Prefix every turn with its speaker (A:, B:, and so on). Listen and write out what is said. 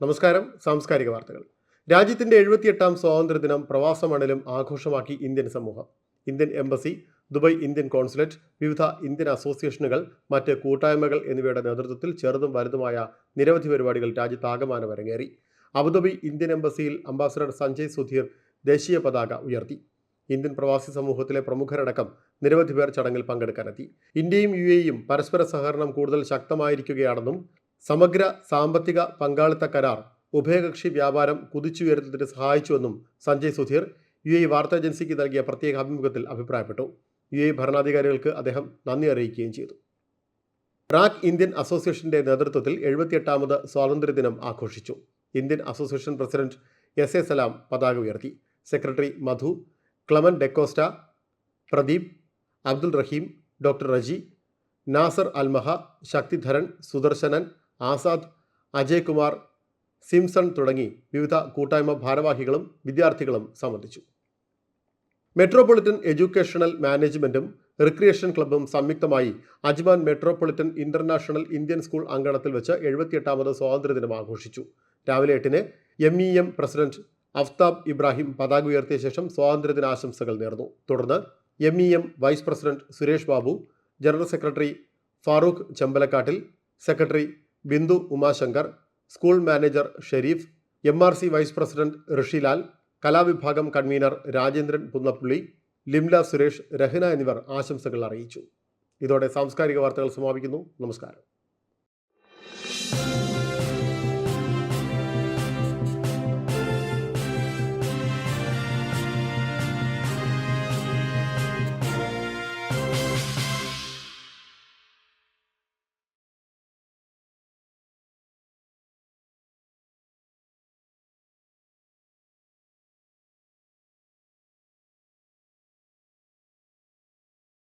A: നമസ്കാരം. സാംസ്കാരിക വാർത്തകൾ. രാജ്യത്തിന്റെ എഴുപത്തിയെട്ടാം സ്വാതന്ത്ര്യദിനം പ്രവാസ മണലും ആഘോഷമാക്കി ഇന്ത്യൻ സമൂഹം. Indian embassy Dubai Indian consulate വിവിധ ഇന്ത്യൻ അസോസിയേഷനുകൾ മറ്റ് കൂട്ടായ്മകൾ എന്നിവയുടെ നേതൃത്വത്തിൽ ചെറുതും വലുതുമായ നിരവധി പരിപാടികൾ രാജ്യത്താകമാനം അരങ്ങേറി. അബുദാബി ഇന്ത്യൻ എംബസിയിൽ അംബാസഡർ സഞ്ജയ് സുധീർ ദേശീയ പതാക ഉയർത്തി. ഇന്ത്യൻ പ്രവാസി സമൂഹത്തിലെ പ്രമുഖരടക്കം നിരവധി പേർ ചടങ്ങിൽ പങ്കെടുക്കാനെത്തി. ഇന്ത്യയും യു എയും പരസ്പര സഹകരണം കൂടുതൽ ശക്തമായിരിക്കുകയാണെന്നും സമഗ്ര സാമ്പത്തിക പങ്കാളിത്ത കരാർ ഉഭയകക്ഷി വ്യാപാരം കുതിച്ചുയരുന്നതിന് സഹായിച്ചുവെന്നും സഞ്ജയ് സുധീർ യു എ വാർത്താ ഏജൻസിക്ക് നൽകിയ പ്രത്യേക അഭിമുഖത്തിൽ അഭിപ്രായപ്പെട്ടു. യു എ ഭരണാധികാരികൾക്ക് അദ്ദേഹം നന്ദി അറിയിക്കുകയും ചെയ്തു. പ്രാക് ഇന്ത്യൻ അസോസിയേഷന്റെ നേതൃത്വത്തിൽ എഴുപത്തിയെട്ടാമത് സ്വാതന്ത്ര്യദിനം ആഘോഷിച്ചു. Indian association president S A Salam പതാക ഉയർത്തി. സെക്രട്ടറി മധു ക്ലമൻ ഡെക്കോസ്റ്റ പ്രദീപ് അബ്ദുൾ റഹീം ഡോക്ടർ റജി നാസർ അൽമഹ ശക്തിധരൻ സുദർശനൻ ആസാദ് അജയ്കുമാർ സിംസൺ തുടങ്ങി വിവിധ കൂട്ടായ്മ ഭാരവാഹികളും വിദ്യാർത്ഥികളും സംബന്ധിച്ചു. മെട്രോപൊളിറ്റൻ എഡ്യൂക്കേഷണൽ മാനേജ്മെന്റും റിക്രിയേഷൻ ക്ലബ്ബും സംയുക്തമായി Ajman metropolitan international Indian school അങ്കണത്തിൽ വെച്ച് എഴുപത്തിയെട്ടാമത് സ്വാതന്ത്ര്യദിനം ആഘോഷിച്ചു. രാവിലെ എട്ടിന് M E M president Aftab Ibrahim പതാക ഉയർത്തിയ ശേഷം സ്വാതന്ത്ര്യദിനാശംസകൾ നേർന്നു. തുടർന്ന് M E M vice president Suresh Babu general secretary Farooq Chembalakkattil secretary Bindu Umashankar school manager Sharif M R C vice president Rishilal കലാവിഭാഗം convener Rajendran പുന്നപ്പുള്ളി Limla Suresh Rahna എന്നിവർ ആശംസകൾ അറിയിച്ചു. ഇതോടെ സാംസ്കാരിക വാർത്തകൾ സമാപിക്കുന്നു. നമസ്കാരം.